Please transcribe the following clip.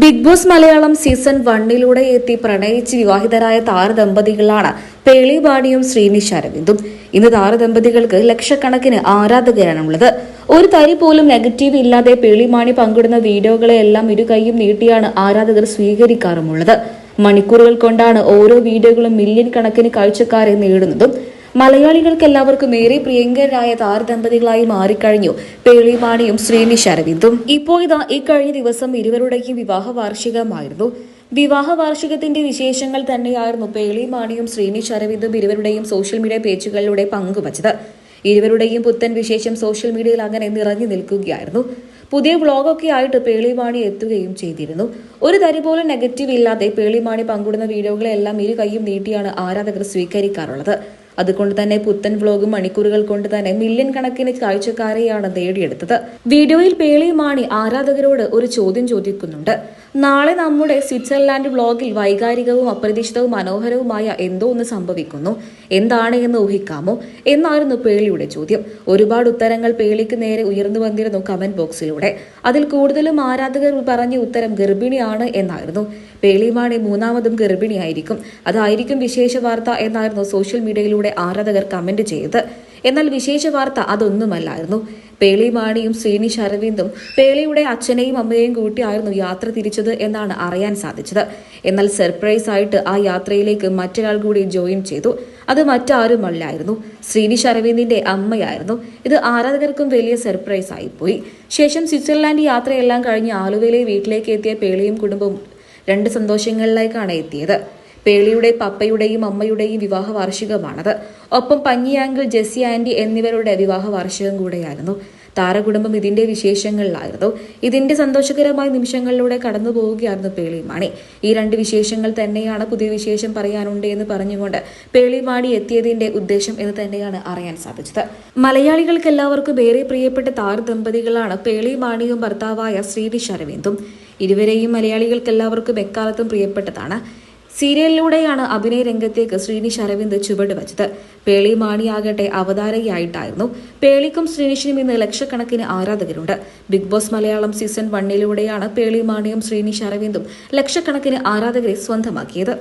Big boss Malayalam season വണ്ണിലൂടെ എത്തി പ്രണയിച്ച് വിവാഹിതരായ താരദമ്പതികളാണ് പേളി ബാണിയും ശ്രീനിഷ് അരവിന്ദും. ഇന്ന് താരദമ്പതികൾക്ക് ലക്ഷക്കണക്കിന് ആരാധകരാണുള്ളത്. ഒരു തരി പോലും നെഗറ്റീവ് ഇല്ലാതെ പേളിമാണി പങ്കിടുന്ന വീഡിയോകളെല്ലാം ഇരു കൈയും നീട്ടിയാണ് ആരാധകർ സ്വീകരിക്കാറുമുള്ളത്. മണിക്കൂറുകൾ കൊണ്ടാണ് ഓരോ വീഡിയോകളും മില്യൺ കണക്കിന് കാഴ്ചക്കാരെ നേടുന്നതും മലയാളികൾക്ക് എല്ലാവർക്കും ഏറെ പ്രിയങ്കരായ താരദമ്പതികളായി മാറിക്കഴിഞ്ഞു. പേളിമാണിയും ശ്രീനിഷ് അരവിന്ദും. ഇപ്പോൾ ഇതാ ഇക്കഴിഞ്ഞ ദിവസം ഇരുവരുടെയും വിവാഹ വാർഷികമായിരുന്നു. വിവാഹ വാർഷികത്തിന്റെ വിശേഷങ്ങൾ തന്നെയായിരുന്നു പേളിമാണിയും ശ്രീനിഷ് അരവിന്ദും ഇരുവരുടെയും സോഷ്യൽ മീഡിയ പേജുകളിലൂടെ പങ്കുവച്ചത്. ഇരുവരുടെയും പുത്തൻ വിശേഷം സോഷ്യൽ മീഡിയയിൽ അങ്ങനെ നിറഞ്ഞു നിൽക്കുകയായിരുന്നു. പുതിയ വ്ളോഗൊക്കെ ആയിട്ട് പേളിമാണി എത്തുകയും ചെയ്തിരുന്നു. ഒരു തരി പോലും നെഗറ്റീവ് ഇല്ലാതെ പേളിമാണി പങ്കിടുന്ന വീഡിയോകളെല്ലാം ഇരു കൈയും നീട്ടിയാണ് ആരാധകർ സ്വീകരിക്കാറുള്ളത്. അതുകൊണ്ട് തന്നെ പുത്തൻ വ്ലോഗ് മണിക്കൂറുകൾ കൊണ്ട് തന്നെ മില്യൺ കണക്കിന് കാഴ്ചക്കാരെയാണ് നേടിയെടുത്തത്. വീഡിയോയിൽ പേളി മാണി ആരാധകരോട് ഒരു ചോദ്യം ചോദിക്കുന്നുണ്ട്. നാളെ നമ്മുടെ സ്വിറ്റ്സർലാൻഡ് ബ്ലോഗിൽ വൈകാരികവും അപ്രതീക്ഷിതവും മനോഹരവുമായ എന്തോ ഒന്ന് സംഭവിക്കുന്നു. എന്താണ് എന്ന് ഊഹിക്കാമോ? എന്നായിരുന്നു പേളിയുടെ ചോദ്യം. ഒരുപാട് ഉത്തരങ്ങൾ പേളിക്ക് നേരെ ഉയർന്നു വന്നിരുന്നു കമന്റ് ബോക്സിലൂടെ. അതിൽ കൂടുതലും ആരാധകർ പറഞ്ഞ ഉത്തരം ഗർഭിണിയാണ് എന്നായിരുന്നു. പേളിമാണി മൂന്നാമതും ഗർഭിണിയായിരിക്കും. അതായിരിക്കും വിശേഷ വാർത്ത എന്നായിരുന്നു സോഷ്യൽ മീഡിയയിലൂടെ ആരാധകർ കമന്റ് ചെയ്തത്. എന്നാൽ വിശേഷ വാർത്ത അതൊന്നുമല്ലായിരുന്നു. പേളി മാണിയും ശ്രീനിഷ് അരവിന്ദും പേളിയുടെ അച്ഛനെയും അമ്മയെയും കൂട്ടിയായിരുന്നു യാത്ര തിരിച്ചത് എന്നാണ് അറിയാൻ സാധിച്ചത്. എന്നാൽ സർപ്രൈസ് ആയിട്ട് ആ യാത്രയിലേക്ക് മറ്റൊരാൾ കൂടി ജോയിൻ ചെയ്തു. അത് മറ്റാരുമല്ലായിരുന്നു. ശ്രീനിഷ് അരവിന്ദിന്റെ അമ്മയായിരുന്നു. ഇത് ആരാധകർക്കും വലിയ സർപ്രൈസ് ആയിപ്പോയി. ശേഷം സ്വിറ്റ്സർലാൻഡ് യാത്രയെല്ലാം കഴിഞ്ഞ് ആലുവയിലെ വീട്ടിലേക്ക് എത്തിയ പേളിയും കുടുംബവും രണ്ട് സന്തോഷങ്ങളിലേക്കാണ് എത്തിയത്. പേളിയുടെ പപ്പയുടെയും അമ്മയുടെയും വിവാഹ വാർഷികമാണത് ഒപ്പം പഞ്ഞിയാങ്കിൾ ജെസ്സി ആന്റി എന്നിവരുടെ വിവാഹ വാർഷികം കൂടെയായിരുന്നു. താരകുടുംബം ഇതിന്റെ വിശേഷങ്ങളിലായിരുന്നു. ഇതിന്റെ സന്തോഷകരമായ നിമിഷങ്ങളിലൂടെ കടന്നു പോവുകയായിരുന്നു പേളിമാണി ഈ രണ്ട് വിശേഷങ്ങൾ തന്നെയാണ് പുതിയ വിശേഷം പറയാനുണ്ട് എന്ന് പറഞ്ഞുകൊണ്ട് പേളിമാണി എത്തിയതിന്റെ ഉദ്ദേശം എന്ന് തന്നെയാണ് അറിയാൻ സാധിച്ചത്. മലയാളികൾക്ക് എല്ലാവർക്കും ഏറെ പ്രിയപ്പെട്ട താര ദമ്പതികളാണ് പേളിമാണിയും ഭർത്താവായ ശ്രീനിഷ് അരവിന്ദും. ഇരുവരെയും മലയാളികൾക്ക് എല്ലാവർക്കും എക്കാലത്തും പ്രിയപ്പെട്ടതാണ്. സീരിയലിലൂടെയാണ് അഭിനയ രംഗത്തേക്ക് ശ്രീനിഷ് അരവിന്ദ് ചുവട് വച്ചത്. പേളി മാണിയാകട്ടെ അവതാരകയായിട്ടായിരുന്നു. പേളിക്കും ശ്രീനിഷിനും ഇന്ന് ലക്ഷക്കണക്കിന് ആരാധകരുണ്ട്. ബിഗ് ബോസ് മലയാളം സീസൺ വണ്ണിലൂടെയാണ് പേളി മാണിയും ശ്രീനിഷ് അരവിന്ദും ലക്ഷക്കണക്കിന് ആരാധകരെ സ്വന്തമാക്കിയത്.